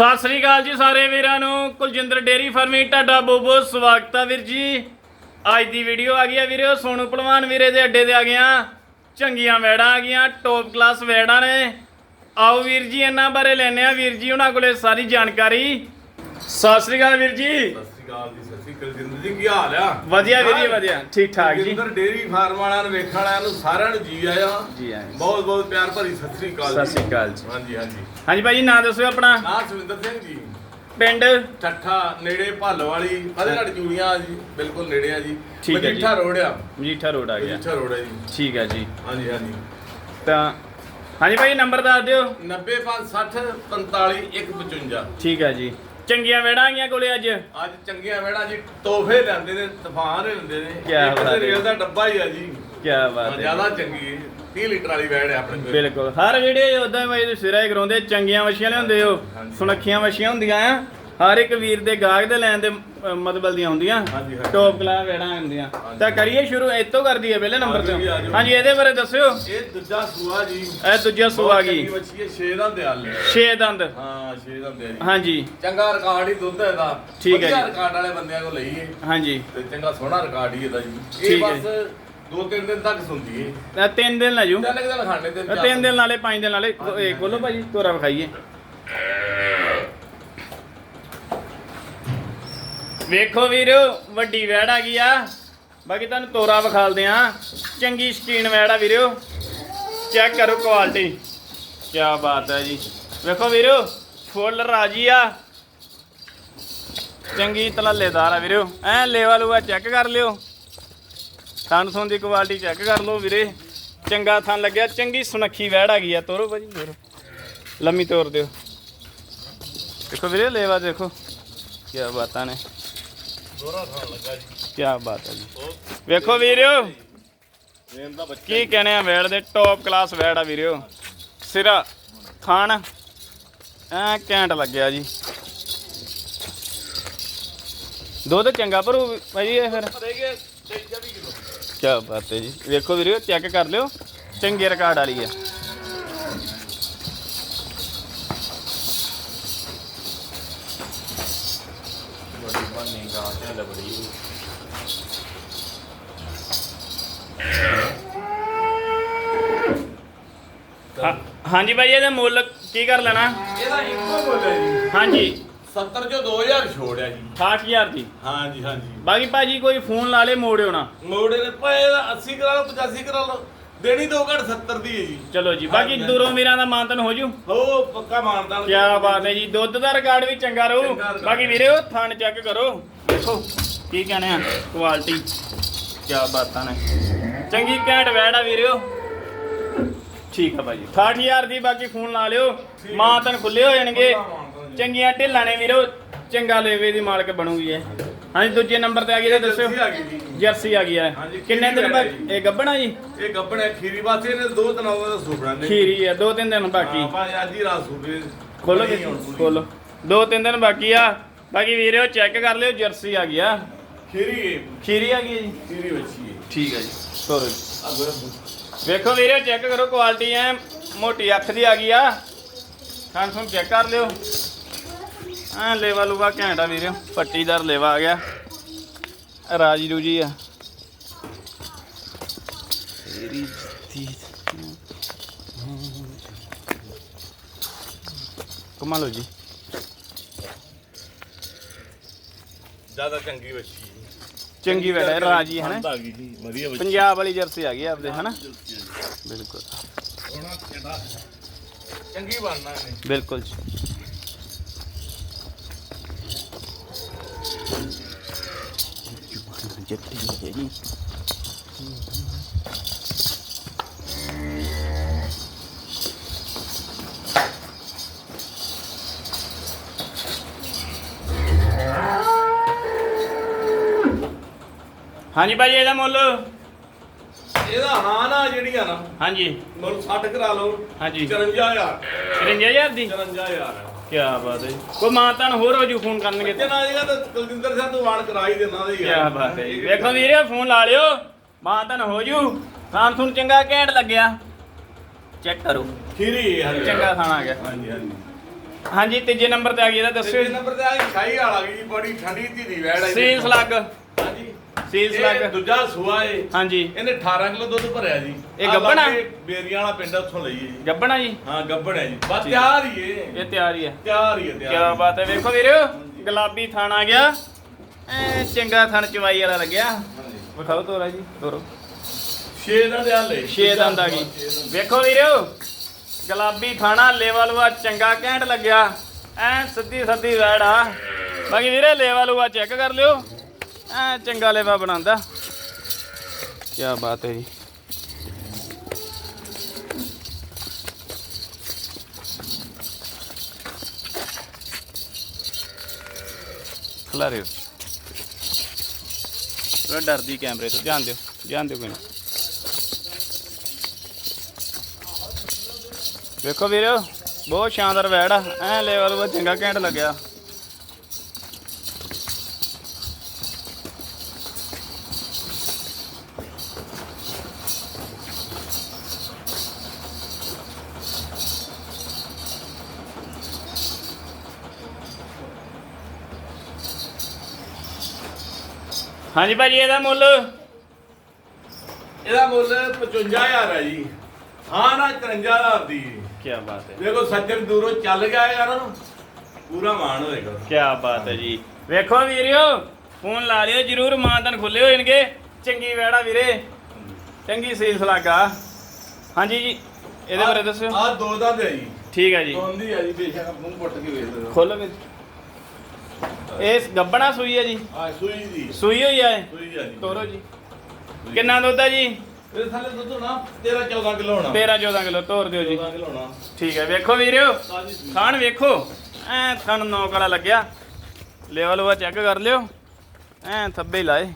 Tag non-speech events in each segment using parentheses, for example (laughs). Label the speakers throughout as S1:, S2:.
S1: ਸਤਿ ਸ੍ਰੀ ਅਕਾਲ ਜੀ ਸਾਰੇ ਵੀਰਾਂ ਨੂੰ। ਕੁਲਜਿੰਦਰ ਡੇਰੀ ਫਾਰਮਿੰਗ ਤੁਹਾਡਾ ਬਹੁਤ ਬਹੁਤ ਸਵਾਗਤ ਆ ਵੀਰ ਜੀ। ਅੱਜ ਦੀ ਵੀਡੀਓ ਆ ਗਈ ਆ ਵੀਰੋ, ਸੋਨੂ ਪਹਿਲਵਾਨ ਵੀਰੇ ਦੇ ਅੱਡੇ ਤੇ ਆ ਗਿਆ ਚੰਗੀਆਂ ਵੈੜਾਂ ਆ ਗਈਆਂ ਟੌਪ ਕਲਾਸ ਵੈੜਾਂ ਨੇ। ਆਓ ਵੀਰ ਜੀ, ਇਹਨਾਂ ਬਾਰੇ ਲੈਣੇ ਆ। ਵੀਰ ਜੀ, ਉਹਨਾਂ ਕੋਲੇ ਸਾਰੀ ਜਾਣਕਾਰੀ। ਸਤਿ ਸ੍ਰੀ ਅਕਾਲ ਵੀਰ ਜੀ।
S2: ਅਕਾਲ ਜੀ ਸਤਿ ਸ਼੍ਰੀ ਅਕਾਲ ਜਿੰਦਰ ਜੀ ਕੀ ਹਾਲ ਆ?
S1: ਵਧੀਆ ਵੀਰ ਜੀ ਵਧੀਆ। ਠੀਕ ਠਾਕ ਜੀ।
S2: ਜਿੰਦਰ ਡੇਰੀ ਫਾਰਮ ਵਾਲਿਆਂ ਨੂੰ ਵੇਖਣ ਵਾਲਿਆਂ ਨੂੰ ਸਾਰਿਆਂ ਨੂੰ ਜੀ ਆਇਆ।
S1: ਜੀ ਆਇਆਂ।
S2: ਬਹੁਤ ਬਹੁਤ ਪਿਆਰ ਭਰੀ ਸਤਿ ਸ਼੍ਰੀ ਅਕਾਲ
S1: ਸਤਿ ਸ੍ਰੀ ਅਕਾਲ ਜੀ।
S2: ਹਾਂਜੀ ਹਾਂਜੀ।
S1: ਹਾਂਜੀ ਭਾਈ ਨਾਂ ਦੱਸੋ ਆਪਣਾ?
S2: ਨਾਂ ਸੁਵਿੰਦਰ ਸਿੰਘ ਜੀ।
S1: ਪਿੰਡ?
S2: ਠੱਠਾ ਨੇੜੇ ਭੱਲ ਵਾਲੀ ਫਤਿਹਗੜ੍ਹ ਚੂੜੀਆਂ ਜੀ ਬਿਲਕੁਲ ਨੇੜੇ ਆ ਜੀ।
S1: ਠੀਕ ਹੈ ਜੀ।
S2: ਮਜੀਠਾ ਰੋਡ ਆ।
S1: ਮਜੀਠਾ ਰੋਡ ਆ ਗਿਆ।
S2: ਮਜੀਠਾ ਰੋਡ ਆ ਜੀ।
S1: ਠੀਕ ਹੈ ਜੀ।
S2: ਹਾਂਜੀ ਹਾਂਜੀ।
S1: ਤਾਂ ਹਾਂਜੀ ਭਾਈ ਨੰਬਰ ਦੱਸ ਦਿਓ।
S2: 9560 45 155
S1: ਠੀਕ ਹੈ ਜੀ। ਚੰਗੀਆਂ ਵੈੜਾਂ ਆ ਗਈਆਂ ਕੋਲੇ ਅੱਜ?
S2: ਅੱਜ ਚੰਗੀਆਂ ਵੇੜਾ ਜੀ ਤੋਹਫੇ ਲੈਂਦੇ ਨੇ ਤੂਫਾਨ ਲੈਂਦੇ ਨੇ।
S1: ਕਿਆ
S2: ਇੱਕ
S1: ਬਾਤ ਹੈ।
S2: ਰੇਲ ਦਾ ਡੱਬਾ ਹੀ ਆ ਜੀ।
S1: ਕੀ ਬਾਤ ਹੈ।
S2: ਜ਼ਿਆਦਾ ਚੰਗੀ 30 ਲੀਟਰ ਵਾਲੀ ਵੈੜ ਹੈ ਆਪਣੇ ਕੋਲ।
S1: ਬਿਲਕੁਲ। ਹਰ ਵੀਡੀਓ ਉਦਾਂ ਭਾਈ ਤੁਸੀਂ ਸਿਰਾ ਹੀ ਕਰਾਉਂਦੇ ਚੰਗੀਆਂ ਵਛੀਆਂ ਲਿਆਉਂਦੇ ਹੋ। ਸੁਨੱਖੀਆਂ ਵਛੀਆਂ ਹੁੰਦੀਆਂ ਆ। ਹਰ ਇੱਕ ਵੀਰ ਦੇ ਗਾਹਕ ਦੇ ਲੈਣ ਦੇ ਅ, ਮਤਲਬ ਦੀਆਂ ਹੁੰਦੀਆਂ।
S2: ਹਾਂਜੀ, ਹਾਂਜੀ।
S1: ਟੌਪ ਕਲਾਸ ਵੈੜਾਂ ਹੁੰਦੀਆਂ।
S2: ਹਾਂਜੀ।
S1: ਤਾਂ ਕਰੀਏ ਸ਼ੁਰੂ ਇੱਥੋਂ ਕਰਦੀ ਹੈ ਪਹਿਲੇ ਨੰਬਰ ਤੇ।
S2: ਹਾਂਜੀ, ਆ ਜਾਓ।
S1: ਹਾਂਜੀ ਇਹਦੇ ਬਾਰੇ ਦੱਸਿਓ।
S2: ਇਹ ਦੂਜਾ ਸੂਆ ਜੀ।
S1: ਇਹ ਦੂਜਾ ਸੂ ਆ ਗਈ
S2: ਬੱਚੀ 6 ਦਾ ਦਿਆਲ ਨੇ
S1: 6 ਦੰਦ।
S2: ਹਾਂ 6 ਦਾ ਦਿਆਲ
S1: ਹਾਂਜੀ।
S2: ਚੰਗਾ ਰਿਕਾਰਡ ਹੀ ਦੁੱਧ ਇਹਦਾ।
S1: ਠੀਕ ਹੈ
S2: ਵਧੀਆ
S1: ਜੀ।
S2: ਰਿਕਾਰਡ ਵਾਲੇ ਬੰਦਿਆਂ ਕੋਲ ਲਈਏ।
S1: ਹਾਂਜੀ।
S2: ਤੇ ਚੰਗਾ ਸੋਹਣਾ ਰਿਕਾਰਡ ਹੀ ਇਹਦਾ ਜੀ।
S1: ਠੀਕ
S2: ਇਹ
S1: ਹੈ
S2: ਬਸ ਦੋ ਤਿੰਨ ਦਿਨ ਤੱਕ ਸੁਣਦੀ ਏ।
S1: ਤਾਂ ਤਿੰਨ ਦਿਨ ਲੈ ਜੂ।
S2: ਤਿੰਨ ਕੁ ਦਿਨ ਖਾਣੇ ਤੇ
S1: ਤਾਂ ਤਿੰਨ ਦਿਨ। ਨਾਲੇ ਪੰਜ ਦਿਨ ਨਾਲੇ। ਇਹ ਖੋਲੋ ਭਾਜੀ ਤੋਰਾ ਵਿਖਾਈਏ। ਵੇਖੋ ਵੀਰ, ਵੱਡੀ ਵੈੜ ਆ ਗਈ ਆ। ਬਾਕੀ ਤੁਹਾਨੂੰ ਤੋਰਾ ਵਿਖਾਲਦੇ ਆ। ਚੰਗੀ ਸ਼ਕੀਨ ਵੈੜ ਆ ਵੀਰੋ। ਚੈੱਕ ਕਰੋ ਕੁਆਲਿਟੀ ਕੀ ਬਾਤ ਹੈ ਜੀ। ਵੇਖੋ ਵੀਰੋ ਫੁੱਲ ਰਾਜੀ ਆ। ਚੰਗੀ ਤਲੱਲੇਦਾਰ ਆ ਵੀਰੋ। ਐ ਲੇਵਾ ਲੂਆ ਚੈੱਕ ਕਰ ਲਿਓ। ਥਣ ਥਣ ਦੀ ਕੁਆਲਿਟੀ ਚੈੱਕ ਕਰ ਲਓ ਵੀਰੇ। ਚੰਗਾ ਥਣ ਲੱਗਿਆ। ਚੰਗੀ ਸੁਨੱਖੀ ਵੈੜ ਆ ਗਈ ਆ। ਤੋਰੋ ਭਾਜੀ, ਤੋਰੋ। ਲੰਮੀ ਤੋਰ ਦਿਓ। ਦੇਖੋ ਵੀਰੇ, ਲੇਵਾ ਦੇਖੋ। ਕੀ ਬਾਤਾਂ ਨੇ।
S2: ਦੋਰਾ ਖਾਣ ਲੱਗਾ ਜੀ।
S1: ਕੀ ਬਾਤ ਹੈ ਜੀ। ਵੇਖੋ ਵੀਰਿਓ
S2: ਮੇਮ ਦਾ ਬੱਚਾ
S1: ਕੀ ਕਹਣੇ ਆ ਵੈੜ ਦੇ ਟੌਪ ਕਲਾਸ ਵੈੜ ਆ ਵੀਰਿਓ। ਸਿਰਾ ਥਣ ਐ ਘੈਂਟ ਲੱਗਿਆ ਜੀ। ਦੁੱਧ ਚੰਗਾ ਭਰੂ ਭਾਈ ਇਹ ਫਿਰ? ਕੀ ਬਾਤ ਹੈ ਜੀ। ਵੇਖੋ ਵੀਰਿਓ ਚੈੱਕ ਕਰ ਲਿਓ, ਚੰਗੇ ਰਿਕਾਰਡ ਵਾਲੀ ਹੈ ਹਾਂ- ਹਾਂਜੀ ਭਾਈ ਇਹਦੇ ਮੁੱਲ ਕੀ ਕਰ ਲੈਣਾ?
S2: ਇਹਦਾ ਇੱਕੋ ਬੋਲਿਆ ਜੀ।
S1: ਹਾਂਜੀ।
S2: 70 ਚੋਂ 2000 ਛੋੜਿਆ ਜੀ।
S1: 60000 ਦੀ।
S2: ਹਾਂਜੀ ਹਾਂਜੀ।
S1: ਬਾਕੀ ਭਾਜੀ ਕੋਈ ਫੋਨ ਲਾ ਲੇ ਮੋੜਿਓ ਨਾ।
S2: ਮੋੜੇ ਨੇ। ਪਏ ਦਾ 80 ਕਰਾ ਲਓ 85 ਕਰਾ ਲਓ। ਦੇਣੀ ਦੋ ਘੱਟ 70 ਦੀ ਹੈ ਜੀ।
S1: ਚਲੋ ਜੀ ਬਾਕੀ
S2: ਹਾਂਜੀ,
S1: ਦੂਰੋਂ ਵੀਰਾਂ ਦਾ ਮਾਨਤਨ ਹੋ ਜੂ।
S2: ਹੋ ਪੱਕਾ ਮਾਨਦਾਨ
S1: ਕੀ ਬਾਤ ਹੈ ਜੀ ਦੁੱਧ ਦਾ ਰਿਕਾਰਡ ਵੀ ਚੰਗਾ ਰਹੂ।
S2: ਚੰਗਾ ਰਿਕਾਰਡ।
S1: ਬਾਕੀ ਵੀਰੇ ਉਹ ਥਣ ਚੈੱਕ ਕਰੋ। ਦੇਖੋ ਕੀ ਕਹਣੇ ਆ ਕੁਆਲਿਟੀ ਕੀ ਬਾਤਾਂ ਨੇ। ਚੰਗੀ ਘੈਂਟ ਵੈੜ ਆ ਵੀਰਿਓ। ਠੀਕ ਆ ਭਾਜੀ। 68000 ਦੀ ਬਾਕੀ ਫੋਨ ਲਾ ਲਿਓ।
S2: ਆ।
S1: ਮਾਨਤਨ ਖੁੱਲੇ ਹੋ ਜਾਣਗੇ।
S2: ਪੱਕਾ ਮਾਨਤਾਨ ਜੀ।
S1: ਚੰਗੀਆਂ ਢਿੱਲਾਂ ਨੇ ਵੀਰੋ ਚੰਗਾ ਲੇਵੇ ਦੀ ਮਾਲਕ ਬਣੂਗੀ ਇਹ। ਹਾਂਜੀ ਦੂਜੇ ਨੰਬਰ ਤੇ ਆ ਗਈ ਤੇ ਦੱਸਿਓ।
S2: ਜਰਸੀ ਆ ਗਈ। ਜੀ
S1: ਜਰਸੀ ਆ ਗਈ ਹੈ।
S2: ਹਾਂਜੀ,
S1: ਕਿੰਨੇ
S2: ਖੀਰੀ
S1: ਦਿਨ ਬਾਅਦ। ਇਹ ਗੱਬਣਾ ਜੀ?
S2: ਇਹ ਗੱਬਣ ਹੈ ਖੀਰੀ ਵਾਸਤੇ ਨੇ ਦੋ ਦਿਨਾਂ ਦਾ ਸੁਪਨਾ ਨੇ
S1: ਖੀਰੀ ਹੈ ਦੋ ਤਿੰਨ ਦਿਨ ਬਾਕੀ।
S2: ਆਪਾਂ ਅੱਜ ਹੀ ਰਾਤ ਸੂਬੇ
S1: ਖੋਲੋ ਜੀ ਖੋਲੋ। ਦੋ ਤਿੰਨ ਦਿਨ ਬਾਕੀ ਆ। ਬਾਕੀ ਵੀਰਿਓ ਚੈੱਕ ਕਰ ਲਿਓ ਜਰਸੀ ਆ ਗਈ ਆ।
S2: ਖੀਰੀ ਹੈ।
S1: ਖੀਰੀ ਆ ਗਈ ਹੈ ਜੀ।
S2: ਖੀਰੀ ਵੱਛੀ ਹੈ।
S1: ਠੀਕ ਹੈ ਜੀ।
S2: ਆ ਗੋਰਾ
S1: ਵੇਖੋ ਵੀਰਿਓ ਚੈੱਕ ਕਰੋ ਕੁਆਲਿਟੀ ਐ ਮੋਟੀ ਅੱਖ ਦੀ ਆ ਗਈ ਆ। ਖਾਣ ਸੁਣ ਚੈੱਕ ਕਰ ਲਿਓ। ਆ ਲੇਵਾ ਲੂਗਾ ਘੈਂਟਾ ਵੀਰਿਓ ਪੱਟੀਦਾਰ ਲੇਵਾ ਆ ਗਿਆ। ਰਾਜੀ ਰੂਜੀ ਆ। ਤੇਰੀ ਦੀ ਕਮਾਲੋ ਜੀ।
S2: ਜ਼ਿਆਦਾ ਚੰਗੀ ਵੱਛੀ ਹੈ
S1: ਚੰਗੀ ਵੇੜਾ ਹੈ ਰਾਜੀ ਹੈ ਨਾ ਪੰਜਾਬ ਵਾਲੀ ਜਰਸੀ ਆ ਗਈ ਆਪਦੇ ਹਨਾ? ਬਿਲਕੁਲ।
S2: ਚੰਗੀ ਬਣਨਾ ਇਹਨੇ।
S1: ਬਿਲਕੁਲ ਜੀ। ਜੱਟੀ ਹੈ ਜੀ ਹਾਂਜੀ ਭਾਜੀ ਇਹਦਾ ਮੁੱਲ?
S2: ਇਹਦਾ ਹਾਂ ਨਾ ਜਿਹੜੀ ਆ ਨਾ।
S1: ਹਾਂਜੀ।
S2: ਮੁੱਲ 60 ਕਰਾ ਲਓ।
S1: ਹਾਂਜੀ।
S2: 54000
S1: 55000 ਦੀ?
S2: 54000
S1: ਕੀ ਬਾਤ ਹੈ ਜੀ। ਕੋਈ ਮਾਤਾਨ ਹੋਰ ਹੋ ਜੂ ਫੋਨ ਕਰਨਗੇ
S2: ਤੇ। ਨਾ ਜੀਗਾ ਤਾਂ ਕੁਲਜਿੰਦਰ ਸਿੰਘ ਤੋਂ ਵਾਣ ਕਰਾ ਹੀ ਦੇਣਾ ਦੇ
S1: ਕੀ ਬਾਤ ਹੈ ਜੀ। ਵੇਖੋ ਵੀਰੇ ਫੋਨ ਲਾ ਲਿਓ। ਮਾਤਾਨ ਹੋ ਜੂ। ਖਾਣ ਤੁਹਾਨੂੰ ਚੰਗਾ ਘੈਂਟ ਲੱਗਿਆ। ਚੈੱਕ ਕਰੋ।
S2: ਖੀਰੀ ਹੈ
S1: ਚੰਗਾ ਖਾਣਾ ਆ ਗਿਆ
S2: ਹਾਂਜੀ ਹਾਂਜੀ।
S1: ਹਾਂਜੀ ਤੀਜੇ ਨੰਬਰ ਤੇ ਆ ਗਈ ਇਹਦਾ ਦੱਸਿਓ
S2: ਤੀਜੇ ਨੰਬਰ ਤੇ ਆ ਗਈ ਸ਼ਾਹੀ ਵਾਲਾ ਗਈ ਜੀ ਬੜੀ ਠੰਡੀ ਧੀਰੀ ਵੈੜ ਹੈ
S1: ਸੀਲ ਸਲੱਗ
S2: ਹਾਂਜੀ
S1: ਸੀਲ
S2: ਇਹ ਦੂਜਾ ਸੂਆ ਏ।
S1: ਹਾਂਜੀ।
S2: ਇਹਨੇ 18 ਕਿਲੋ ਦੁੱਧ ਭਰਿਆ ਜੀ।
S1: ਇਹ
S2: ਆਹ
S1: ਗੱਭਣ ਆ?
S2: ਲਾਗੇ ਬੇਰੀਆਂ ਵਾਲਾ ਪਿੰਡ ਆ, ਉੱਥੋਂ ਲਈ ਜੀ।
S1: ਗੱਬਣਾ ਜੀ?
S2: ਹਾਂ ਗੱਬੜ ਹੈ ਜੀ। ਬਸ। ਤਿਆਰ ਹੀ ਏ।
S1: ਇਹ ਤਿਆਰ ਹੀ ਹੈ
S2: ਤਿਆਰ ਹੀ ਹੈ ਤਿਆਰ
S1: ਕੀ ਬਾਤ ਹੈ। ਵੇਖੋ ਵੀਰੋ ਗੁਲਾਬੀ ਥਣ ਆ ਗਿਆ। ਐ ਚੰਗਾ ਥਣ ਚਵਾਈ ਵਾਲਾ ਲੱਗਿਆ। ਵਿਖਾਓ ਤੋਰਾ ਜੀ ਤੋਰੋ।
S2: ਛੇ ਦਾ ਦੇ ਹਾਲੇ
S1: ਛੇ ਦੰਦ ਆ ਗਈ ਵੇਖੋ ਵੀਰੋ ਗੁਲਾਬੀ ਥਾਣਾ ਲੈਵਲ ਵਾ ਚੰਗਾ ਘੈਂਟ ਲੱਗਿਆ। ਐ ਸਿੱਧੀ ਸੱਧੀ ਵੈੜ ਆ। ਬਾਕੀ ਵੀਰੇ ਲੈਵਲ ਵਾ ਚੈੱਕ ਕਰ ਲਿਓ। ਐ ਚੰਗਾ ਲੇਵਾ ਬਣਾਉਂਦਾ। ਕੀ ਬਾਤ ਹੈ ਜੀ। ਖਲਾਰੇ ਥੋੜਾ ਡਰਦੀ ਕੈਮਰੇ ਤੋਂ ਧਿਆਨ ਦਿਓ ਧਿਆਨ ਦਿਓ ਕੋਈ ਵੇਖੋ ਵੀਰੋ, ਬਹੁਤ ਸ਼ਾਨਦਾਰ ਵੈੜ ਆ। ਐ ਲੈਵਲ ਬਹੁਤ ਚੰਗਾ ਘੈਂਟ ਲੱਗਿਆ। ਹਾਂਜੀ ਭਾਜੀ ਇਹਦਾ ਮੁੱਲ?
S2: ਇਹਦਾ ਮੁੱਲ 55000 ਹੈ ਜੀ। ਹਾਂ ਨਾ 53000 ਦੀ।
S1: ਕੀ ਬਾਤ ਹੈ।
S2: ਦੇਖੋ ਸੱਜਣ ਦੂਰੋਂ ਚੱਲ ਗਿਆ ਯਾਰ। ਪੂਰਾ ਮਾਣ ਹੋਏਗਾ।
S1: ਕੀ ਬਾਤ ਹੈ ਜੀ। ਵੇਖੋ ਵੀਰਿਓ ਫੋਨ ਲਾ ਲਿਓ ਜਰੂਰ ਮਾਨਤਨ ਖੁੱਲੇ ਹੋਣਗੇ ਚੰਗੀ ਵੈੜਾ ਵੀਰੇ। ਚੰਗੀ ਸੇਲਸ ਲੱਗਾ ਹਾਂਜੀ ਜੀ ਇਹਦੇ ਬਾਰੇ ਦੱਸਿਓ।
S2: ਆ ਦੋ ਦਾ ਦੇ ਜੀ।
S1: ਠੀਕ ਹੈ ਜੀ।
S2: ਦੋਂਦੀ ਆ ਜੀ ਬੇਸ਼ੱਕ ਮੂੰਹ ਪੁੱਟ ਕੇ ਵੇਖ ਲਓ।
S1: ਖੋਲੋ ਵੀਰ। ਇਹ ਗੱਬਣਾ ਸੂਈ ਹੈ ਜੀ।
S2: ਆ ਸੂਈ ਦੀ
S1: ਸੂਈ ਹੋਈ ਹੈ
S2: ਸੂਈ ਆ ਜੀ।
S1: ਤੋਰੋ ਜੀ। ਕਿੰਨਾ ਦੁੱਧ ਹੈ ਜੀ?
S2: ਇਹਦੇ ਥੱਲੇ ਦੁੱਧ ਹੋਣਾ 13 14 ਕਿਲੋ ਹੋਣਾ।
S1: 13 14 ਕਿਲੋ ਤੋਰ ਦਿਓ ਜੀ।
S2: 14 ਕਿਲੋ ਹੋਣਾ।
S1: ਠੀਕ ਹੈ ਵੇਖੋ ਵੀਰਿਓ। ਖਾਣ ਵੇਖੋ। ਐ ਥਣ ਨੌਕ ਵਾਲਾ ਲੱਗਿਆ। ਲੈਵਲ ਵਾ ਚੈੱਕ ਕਰ ਲਿਓ। ਐ ਥੱਬੇ ਲਾਏ।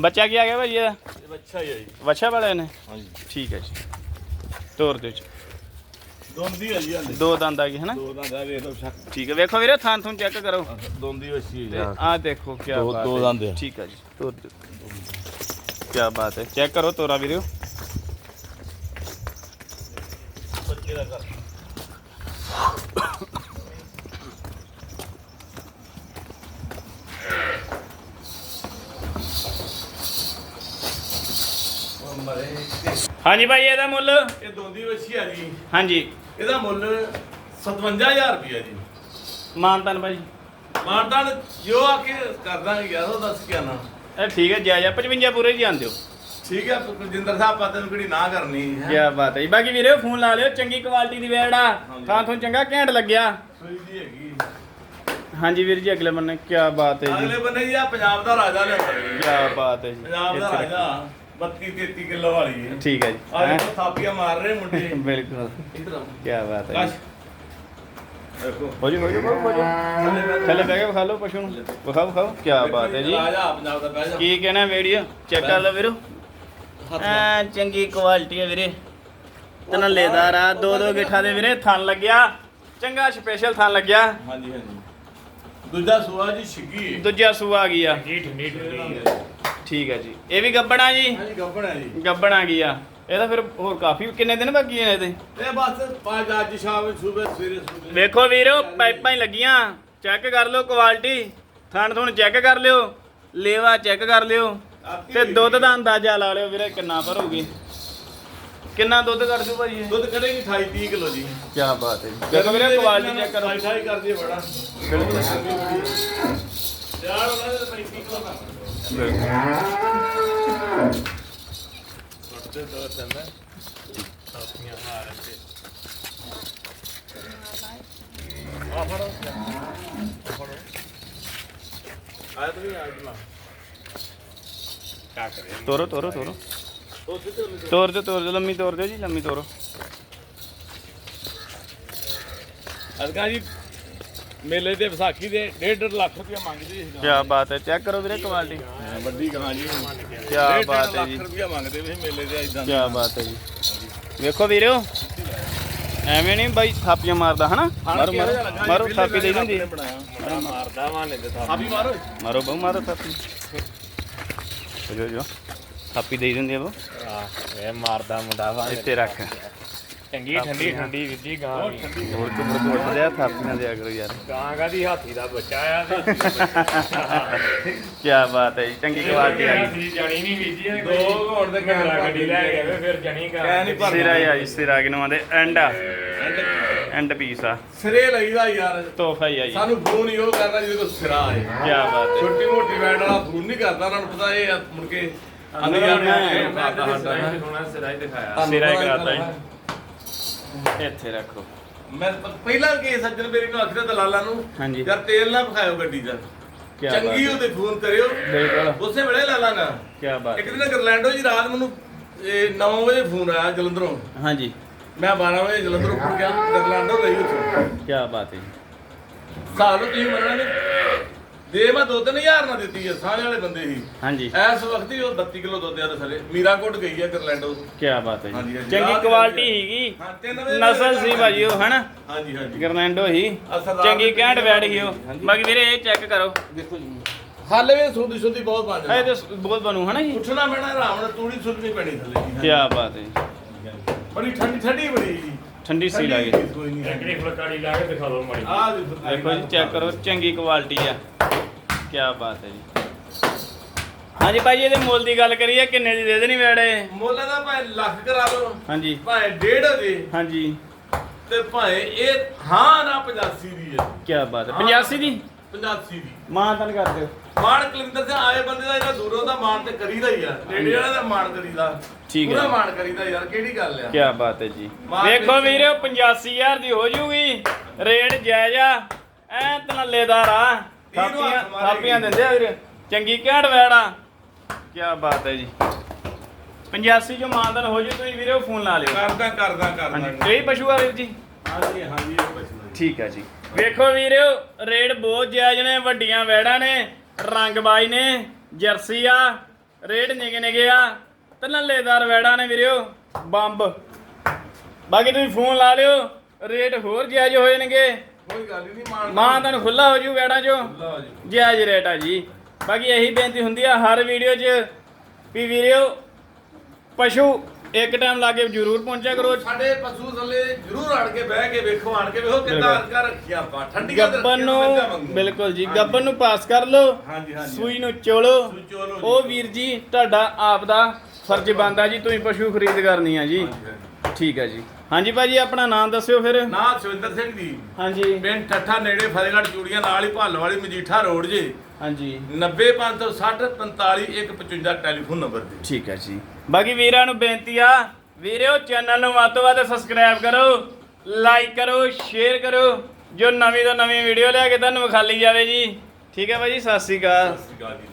S1: ਬੱਚਾ ਕੀ ਆ ਗਿਆ ਭਾਈ
S2: ਇਹ ਅੱਛਾ ਹੀ ਆ ਜੀ।
S1: ਵੱਛਾ ਵਾਲੇ ਨੇ?
S2: ਹਾਂਜੀ।
S1: ਠੀਕ ਹੈ ਜੀ। ਤੋਰ ਦਿਓ ਜੀ
S2: ਦੋਂਦੀ ਆ
S1: ਦੋ ਦੰਦ ਆ ਗਏ ਹਨਾ?
S2: ਦੋ ਦਾ ਦਾ ਵੇਖ ਲਓ ਸ਼ੱਕ।
S1: ਠੀਕ ਹੈ ਵੇਖੋ ਵੀਰੇ ਥਾਂ ਥੂੰ ਚੈੱਕ ਕਰੋ।
S2: ਦੋਂਦੀ ਵੱਛੀ
S1: ਤੇ
S2: ਹੈ
S1: ਆਹ ਦੇਖੋ ਕੀ
S2: ਦੋ-
S1: ਬਾਤ
S2: ਦੋ
S1: ਹੈ।
S2: ਦੰਦ ਆ।
S1: ਠੀਕ ਹੈ ਜੀ ਤੋਰ ਦਿਓ। ਕੀ ਬਾਤ ਹੈ। ਚੈੱਕ ਕਰੋ ਤੋਰਾ ਵੀਰੇ।
S2: ਬੱਚੇ ਦਾ ਕਰ
S1: ਹਾਂਜੀ ਭਾਈ ਇਹਦਾ ਮੁੱਲ?
S2: ਇਹ ਦੋਂਦੀ ਵੱਛੀ ਆ ਜੀ।
S1: ਹਾਂਜੀ।
S2: ਇਹਦਾ ਮੁੱਲ 57000 ਰੁਪਇਆ ਜੀ।
S1: ਮਾਨਤਨ ਭਾਈ।
S2: ਮਾਰਦਾਨ ਜੋ ਆ ਕੇ ਕਰ ਦਾਂਗੇ ਯਾਰ ਉਹ ਦੱਸ ਕਿਆ ਨਾ।
S1: ਇਹ ਠੀਕ ਹੈ ਜਾਇਜ਼ 55 ਪੂਰੇ ਜੀ ਆਂਦੇ ਹੋ।
S2: ਠੀਕ ਹੈ ਕੁਲਜਿੰਦਰ ਸਾਹਿਬ ਤੈਨੂੰ ਕਿਹੜੀ ਨਾ ਕਰਨੀ ਹੈ।
S1: ਕੀ ਬਾਤ ਹੈ ਜੀ। ਬਾਕੀ ਵੀਰੇ ਫੋਨ ਲਾ ਲਿਓ ਚੰਗੀ ਕੁਆਲਿਟੀ ਦੀ ਵੇੜ। ਥਾਂ ਥੋਂ ਚੰਗਾ ਘੈਂਟ ਲੱਗਿਆ।
S2: ਦੀ ਹੈਗੀ।
S1: ਹਾਂਜੀ ਵੀਰ ਜੀ ਅਗਲੇ ਬੰਨੇ ਕੀ ਬਾਤ ਹੈ ਜੀ।
S2: ਅਗਲੇ ਬੰਨੇ ਜੀ ਆ ਪੰਜਾਬ ਦਾ ਰਾਜਾ ਲਿਆਂਦਾ ਜੀ
S1: ਕੀ ਬਾਤ ਹੈ ਜੀ।
S2: ਪੰਜਾਬ ਦਾ। ਰਾਜਾ। 32 33 ਕਿਲੋ ਵਾਲੀ ਹੈ।
S1: ਠੀਕ ਹੈ ਜੀ।
S2: ਆ
S1: ਹੈਂ?
S2: ਦੇਖੋ ਥਾਪੀਆਂ ਮਾਰ ਰਹੇ ਮੁੰਡੇ। (laughs)
S1: ਬਿਲਕੁਲ।
S2: ਇਧਰ ਆਓ।
S1: ਕੀ ਬਾਤ ਹੈ
S2: ਕਾਸ਼।
S1: ਜੀ।
S2: ਦੇਖੋ
S1: ਹੋ ਜੀ ਹੋ ਜੀ ਹੋ ਜੀ ਥੱਲੇ ਬਹਿ ਕੇ ਵਿਖਾ ਲਓ ਪਸ਼ੂ ਨੂੰ। ਵਿਖਾਓ ਵਿਖਾਓ। ਕੀ ਬਾਤ ਹੈ ਜੀ
S2: ਰਾਜਾ ਪੰਜਾਬ ਦਾ ਬਹਿ ਜਾ
S1: ਕੀ ਕਹਿਣਾ ਵੀਡੀਓ? ਚੈੱਕ ਕਰ ਲਓ ਵੀਰੋ। ਐ ਚੰਗੀ ਕੁਆਲਿਟੀ ਹੈ ਵੀਰੇ। ਤਨਲੇਦਾਰ ਆ। ਦੋ ਦੋ ਗਿੱਠਾਂ ਦੇ ਵੀਰੇ। ਥਣ ਲੱਗਿਆ। ਚੰਗਾ ਸਪੈਸ਼ਲ ਥਣ ਲੱਗਿਆ।
S2: ਹਾਂਜੀ ਹਾਂਜੀ। ਦੂਜਾ ਸੂਆ ਜੀ ਛਿੱਗੀ ਹੈ
S1: ਦੂਜਾ ਸੂਆ ਆ ਗਈ ਆ ਠੀਕ ਹੈ ਜੀ। ਇਹ ਵੀ ਗੱਬਣਾ ਜੀ?
S2: ਹਾਂਜੀ ਗੱਪਣ ਹੈ ਜੀ।
S1: ਗੱਬਣ ਆ ਗਈ ਆ। ਫਿਰ ਹੋਰ ਕਾਫੀ ਕਿੰਨੇ ਦਿਨ ਬਾਕੀ ਨੇ ਇਹਦੇ?
S2: ਇਹ ਬਸ ਪੰਜ ਅੱਜ ਸ਼ਾਮ ਨੂੰ ਸਵੇਰੇ ਸਵੇਰੇ ਸਵੇਰੇ।
S1: ਵੇਖੋ ਵੀਰੋ ਪਾਈਪਾਂ ਹੀ ਲੱਗੀਆਂ। ਚੈੱਕ ਕਰ ਲਓ ਕੁਆਲਿਟੀ। ਥਣ ਥੁਣ ਚੈੱਕ ਕਰ ਲਿਓ। ਲੇਵਾ ਚੈੱਕ ਕਰ ਲਿਓ। ਤੇ ਦੁੱਧ ਦਾ ਅੰਦਾਜ਼ਾ ਲਾ ਲਿਓ ਵੀਰੇ ਕਿੰਨਾ ਭਰੂਗੀ। ਕਿੰਨਾ ਦੁੱਧ ਕੱਢ ਦੂ ਭਾਈ ਇਹ?
S2: ਦੁੱਧ ਕੱਢੇਗੀ 28 30 ਕਿਲੋ ਜੀ।
S1: ਕੀ ਬਾਤ ਹੈ। ਦੇਖੋ ਵੀਰੇ ਕੁਆਲਿਟੀ ਚੈੱਕ ਕਰੋ।
S2: 28 ਕਰਦੀ ਹੈ ਬੜਾ।
S1: ਬਿਲਕੁਲ
S2: ਯਾਰ ਉਹਨਾਂ ਦੇ 35 ਕਿਲੋ ਨਾ ਛੋਟੇ ਤੋਂ ਚੱਲਣਾ ਆਪਣੀਆਂ ਮਾਰ ਕੇ ਆ ਫੜੋ ਫੜੋ ਆਇਆ ਤੁਸੀਂ ਅੱਜ ਨਾ ਕੀ ਕਰੇ
S1: ਤੋਰੋ ਤੋਰੋ ਤੋਰੋ।
S2: ਉਹ ਸਿੱਧੇ
S1: ਤੋਰ ਦਿਓ ਤੋਰ ਦਿਓ, ਲੰਮੀ ਤੋਰ ਦਿਓ ਜੀ, ਲੰਮੀ ਤੋਰੋ।
S2: ਅਦਕਾ ਜੀ ਮੇਲੇ ਤੇ ਵਿਸਾਖੀ ਦੇ 1.5 ਲੱਖ ਰੁਪਇਆ ਮੰਗਦੇ ਸੀ
S1: ਕੀ ਬਾਤ ਹੈ ਚੈੱਕ ਕਰੋ ਵੀਰੇ ਕੁਆਲਿਟੀ।
S2: ਵੱਡੀ ਗਾਂ ਜੀ।
S1: ਕੀ ਬਾਤ ਹੈ ਜੀ।
S2: ਲੱਖ ਰੁਪਇਆ ਮੰਗਦੇ ਵੀ ਮੇਲੇ ਤੇ ਇਦਾਂ
S1: ਕੀ ਬਾਤ ਹੈ ਜੀ। ਵੇਖੋ ਵੀਰੋ ਐਵੇਂ ਨਹੀਂ ਬਾਈ ਥਾਪੀਆਂ ਮਾਰਦਾ ਹਨਾ? ਮਾਰੋ ਮਾਰੋ। ਮਾਰੋ ਥਾਪੀ ਦੇ ਦਿੰਦੀ।
S2: ਮਾਰਦਾ ਵਾਨੇ ਤੇ ਥਾਪੀ। ਮਾਰੋ।
S1: ਮਾਰੋ ਬਹੁ ਮਾਰੋ ਥਾਪੀ। ਜੋ ਜੋ ਥਾਪੀ ਦੇਈ ਦਿੰਦੀ ਆ
S3: ਆਹ ਇਹ ਮਾਰਦਾ ਮੁੰਡਾ ਵਾ
S1: ਇੱਥੇ ਰੱਖ।
S3: ਚੰਗੀ ਠੰਡੀ ਠੰਡੀ ਵੀਰ ਜੀ ਗਾਂ ਵੀ
S1: ਹੋਰ ਕੁਬਰ ਕੁਬਰ ਦਿਆ ਥਾਪੀਆਂ ਦਿਆ ਕਰੋ ਯਾਰ।
S3: ਗਾਂ ਕਾਦੀ ਹਾਥੀ ਦਾ ਬੱਚਾ ਆ ਤੇ
S1: ਕੀ ਬਾਤ ਹੈ ਜੀ ਚੰਗੀ ਕੁਆਲਿਟੀ ਆ ਗਈ
S3: ਹਾਥੀ ਜਾਣੀ ਨਹੀਂ ਵੀਰ ਜੀ ਇਹ
S2: ਦੋ ਤੇ
S3: ਘੰਟਾ
S2: ਘੰਟਾ
S3: ਗੱਡੀ ਲੈ ਕੇ ਫਿਰ ਜਣੀ
S2: ਕਹਿ
S3: ਗਾ
S2: ਨਹੀਂ ਭਰਨਾ।
S1: ਸਿਰਾ ਹੀ ਆ ਜੀ ਸਿਰਾ ਕਿਨੂੰ ਆਂਦੇ ਐਂਡ ਆ। ਐਂਡ ਪੀਸ ਆ।
S2: ਸਿਰੇ ਲਈਦਾ ਯਾਰ।
S1: ਤੋਹਫਾ ਹੀ ਆ ਜੀ।
S2: ਸਾਨੂੰ ਫੋਨ ਹੀ ਉਹ ਕਰਨਾ ਜਿਹਦੇ ਕੋਲ ਸਿਰਾ ਆਏ
S1: ਕੀ ਬਾਤ ਹੈ।
S2: ਛੋਟੀ ਮੋਟੀ ਬੈਂਡ ਵਾਲਾ ਫੋਨ ਨਹੀਂ ਕਰਦਾ ਉਹਨਾਂ ਨੂੰ ਪਤਾ ਇਹ ਆ ਮੁੜ ਕੇ।
S1: ਅੰਦਰ ਆਉਣਾ ਹੈ।
S2: ਇਹ ਖਾਤਾ ਸਾਡਾ
S3: ਸਿਰਾ ਹੀ ਦਿਖਾਇਆ।
S1: ਸਿਰਾ ਹੀ ਕਰਾਤਾ
S2: ਹੈ।
S1: ਇੱਥੇ ਰੱਖੋ।
S2: ਮੈਂ ਪ- ਪਹਿਲਾਂ ਕੀ ਸੱਜਣ ਮੇਰੀ ਨੂੰ ਆਖਰੇ ਦਲਾਲਾਂ ਨੂੰ
S1: ਹਾਂਜੀ।
S2: ਯਾਰ ਤੇਲ ਨਾ ਪਖਾਇਓ ਗੱਡੀ ਦਾ।
S1: ਬਾਤ
S2: ਚੰਗੀ ਉਹਦੇ ਫੋਨ ਕਰਿਓ।
S1: ਬਿਲਕੁਲ।
S2: ਉਸੇ ਵੇਲੇ ਲੈ ਲਾਂਗਾ
S1: ਕੀ ਬਾਤ
S2: ਇੱਕ ਦਿਨ ਗਰਲੈਂਡੋ ਜੀ ਰਾਤ ਮੈਨੂੰ 9 ਵਜੇ ਫੋਨ ਆਇਆ ਜਲੰਧਰੋਂ।
S1: ਹਾਂਜੀ।
S2: ਮੈਂ 12 ਵਜੇ ਜਲੰਧਰੋਂ ਉੱਠ ਗਿਆ ਗਰਲੈਂਡੋ ਲਈ ਉੱਥੋਂ।
S1: ਕੀ ਬਾਤ ਹੈ ਜੀ।
S2: ਸਾਲ ਨੂੰ ਤੁਸੀਂ ਮੰਨਣਾ ਨਹੀਂ ਦੇ ਮੈਂ ਦੋ ਤਿੰਨ ਹਜ਼ਾਰ ਨਾ ਦਿੱਤੀ ਹੈ ਸਾਰੇ ਵਾਲੇ ਬੰਦੇ ਸੀ
S1: ਹਾਂਜੀ।
S2: ਇਸ ਵਕਤ ਹੀ ਉਹ 32 ਕਿਲੋ ਦੁੱਧ ਆ ਥੱਲੇ। ਮੀਰਾਕੋਟ ਗਈ ਹੈ ਗਰਲੈਂਡੋ
S1: ਕੀ ਬਾਤ ਹੈ ਜੀ। ਚੰਗੀ ਕੁਆਲਿਟੀ ਹੀਗੀ
S2: ਹਾਂ
S1: ਨਸਲ ਸੀ ਭਾਜੀ ਉਹ ਹਨਾ?
S2: ਹਾਂਜੀ ਹਾਂਜੀ।
S1: ਗਰਨੈਂਡੋ ਹੀ। ਚੰਗੀ ਬੈਠ ਗਈ
S2: ਹਾਂਜੀ।
S1: ਉਹ। ਬਾਕੀ ਵੀਰੇ ਇਹ ਚੈੱਕ ਕਰੋ।
S2: ਦੇਖੋ ਜੀ। ਹਾਲੇ ਵੀ ਸੁੰਦੀ ਸੁੰਦੀ ਬਹੁਤ ਬਣ
S1: ਇਹ
S2: ਜਾਂਦਾ
S1: ਤੇ ਬਹੁਤ ਬਣੂ ਹਨਾ ਜੀ?
S2: ਉੱਠਣਾ ਪੈਣਾ ਆਰਾਮ ਨਾਲ ਤੂੜੀ ਸੁੱਟਣੀ ਪੈਣੀ ਥੱਲੇ
S1: ਕੀ ਬਾਤ ਹੈ
S2: ਬੜੀ ਠੰਡੀ ਠੰਡੀ ਬੜੀ।
S1: ਠੰਡੀ ਸੀ ਲੱਗੇ
S2: ਕੋਈ ਨਹੀਂ
S3: ਫਲਕਾਰੀ ਲਾ ਕੇ ਦਿਖਾ ਦਿਓ ਮੜੀ
S2: ਆ
S1: ਦੇਖੋ ਜੀ ਚੈੱਕ ਕਰੋ ਚੰਗੀ ਕੁਆਲਿਟੀ ਆ। ਕੀ ਬਾਤ ਹੈ ਜੀ। ਹਾਂਜੀ ਭਾਜੀ ਇਹਦੇ ਮੁੱਲ ਦੀ ਗੱਲ ਕਰੀਏ ਕਿੰਨੇ ਦੀ ਦੇ ਦੇਣੀ ਵੈੜੇ?
S2: ਮੁੱਲ ਦਾ ਭਾਵੇਂ ਲੱਖ ਕਰਾ ਲਓ
S1: ਹਾਂਜੀ।
S2: ਭਾਵੇਂ ਡੇਢ ਜੇ
S1: ਹਾਂਜੀ।
S2: ਤੇ ਭਾਵੇਂ ਇਹ ਹਾਂ ਨਾ 85 ਦੀ ਹੈ।
S1: ਕੀ ਬਾਤ ਹੈ। 85 ਦੀ?
S2: 85 ਦੀ।
S1: ਮਾਂ ਤਨ ਕਰ ਦਿਓ।
S2: ਮਾਣ ਕਲਿੰਦਰ ਸਿੰਘ ਆਏ ਬੰਦੇ ਦਾ ਇਹਨਾਂ ਦੂਰੋਂ ਦਾ ਮਾਣ ਤੇ ਕਰੀਦਾ ਹੀ ਆ। ਨੇੜੇ ਵਾਲੇ ਦਾ ਮਾਣ ਕਰੀਦਾ।
S1: ਠੀਕ ਹੈ।
S2: ਪੂਰਾ ਮਾਣ ਕਰੀਦਾ ਯਾਰ ਕਿਹੜੀ ਗੱਲ ਆ?
S1: ਕੀ ਬਾਤ ਹੈ ਜੀ। ਵੇਖੋ ਵੀਰੇ 85000 ਦੀ ਹੋ ਜੂਗੀ। ਰੇਟ ਜਾਇਜ਼ ਆ। ਐ ਤਨੱਲੇਦਾਰ ਆ।
S2: ਇਹਨੂੰ ਹੱਥ
S1: ਥਾਪੀਆਂ
S2: ਮਾਰੇਗੀ।
S1: ਥਾਪੀਆਂ ਦਿੰਦੇ ਆ ਵੀਰੇ। ਚੰਗੀ ਘੈਂਟ ਵੈੜਾ ਕੀ ਬਾਤ ਹੈ ਜੀ। 85 ਜੋ ਮਾਨਦਨ ਹੋ ਜੂ ਤੁਸੀਂ ਵੀਰੇ ਫੋਨ ਲਾ ਲਿਓ।
S2: ਕਰਦਾ ਕਰਦਾ
S1: ਹਾਂਜੀ।
S2: ਕਰਦਾ
S1: ਕਈ ਪਸ਼ੂ ਆ ਵੀਰ ਜੀ?
S2: ਹਾਂਜੀ ਹਾਂਜੀ ਇਹ ਬਚਣਾ
S1: ਠੀਕ ਆ ਜੀ। ਵੇਖੋ ਵੀਰਿਓ ਰੇਟ ਬਹੁਤ ਜਾਇਜ਼ ਨੇ ਵੱਡੀਆਂ ਵੈੜਾਂ ਨੇ। ਰੰਗਬਾਈ ਨੇ ਜਰਸੀ ਆ ਰੇਟ ਨਿਗੇ ਨਿਗੇ ਆ ਤਨੱਲੇਦਾਰ ਵੈੜਾਂ ਨੇ ਵੀਰਿਓ ਬੰਬ। ਬਾਕੀ ਤੁਸੀਂ ਫੋਨ ਲਾ ਲਿਓ ਰੇਟ ਹੋਰ ਜਾਇਜ਼ ਹੋ ਜਾਣਗੇ।
S2: ਕੋਈ ਗੱਲ ਨਹੀਂ ਮਾਣ
S1: ਮਾਂ ਤੁਹਾਨੂੰ ਖੁੱਲਾ ਹੋ ਜੂ ਵੈੜਾਂ ਚੋਂ। ਜਾਇਜ਼ ਰੇਟ ਆ ਜੀ। ਬਾਕੀ ਇਹੀ ਬੇਨਤੀ ਹੁੰਦੀ ਆ ਹਰ ਵੀਡੀਓ 'ਚ ਵੀ ਵੀਰਿਓ ਪਸ਼ੂ ਇੱਕ ਟਾਈਮ ਲਾ ਕੇ ਜ਼ਰੂਰ ਪਹੁੰਚਿਆ ਕਰੋ
S2: ਸਾਡੇ ਪਸ਼ੂ ਥੱਲੇ ਜ਼ਰੂਰ ਆਣ ਕੇ ਬਹਿ ਕੇ ਵੇਖੋ ਆਣ ਕੇ ਵੇਖੋ ਕਿੱਦਾਂ। ਅਰਕਾ ਰੱਖਿਆ ਆਪਾਂ ਠੰਡੀਆਂ ਤੇ
S1: ਗੱਬਨ ਨੂੰ। ਬਿਲਕੁਲ ਜੀ। ਗੱਬਨ ਨੂੰ ਪਾਸ ਕਰ ਲਓ
S2: ਹਾਂਜੀ ਹਾਂਜੀ
S1: ਸੂਈ ਨੂੰ ਚੋਲੋ। ਉਹ ਵੀਰ ਜੀ ਤੁਹਾਡਾ ਆਪ ਦਾ ਫਰਜ਼ ਬਣਦਾ ਜੀ ਤੁਸੀਂ ਪਸ਼ੂ ਖਰੀਦ ਕਰਨੀ ਆ ਜੀ। ਠੀਕ ਹੈ ਜੀ ਹਾਂਜੀ ਭਾਜੀ ਆਪਣਾ ਨਾਮ ਦੱਸਿਓ ਫਿਰ।
S2: ਨਾਂ ਸੁਵਿੰਦਰ ਸਿੰਘ ਜੀ।
S1: ਹਾਂਜੀ।
S2: ਪਿੰਡ ਠੱਠਾ ਨੇੜੇ ਫਤਿਹਗੜ੍ਹ ਚੂੜੀਆਂ ਨਾਲ ਹੀ ਭਾਲੋ ਵਾਲੀ ਮਜੀਠਾ ਰੋਡ ਜੇ।
S1: ਹਾਂਜੀ।
S2: 90560 45155 ਟੈਲੀਫੋਨ ਨੰਬਰ ਤੇ
S1: ਠੀਕ ਹੈ ਜੀ। ਬਾਕੀ ਵੀਰਾਂ ਨੂੰ ਬੇਨਤੀ ਆ ਵੀਰਿਓ ਚੈਨਲ ਨੂੰ ਵੱਧ ਤੋਂ ਵੱਧ ਸਬਸਕ੍ਰਾਈਬ ਕਰੋ ਲਾਈਕ ਕਰੋ ਸ਼ੇਅਰ ਕਰੋ। ਜੋ ਨਵੀਂ ਤੋਂ ਨਵੀਂ ਵੀਡੀਓ ਲਿਆ ਕੇ ਤੁਹਾਨੂੰ ਵਿਖਾਲੀ ਜਾਵੇ ਜੀ। ਠੀਕ ਹੈ ਭਾਜੀ ਸਤਿ ਸ਼੍ਰੀ ਅਕਾਲ।
S2: ਸਤਿ ਸ਼੍ਰੀ ਅਕਾਲ ਜੀ।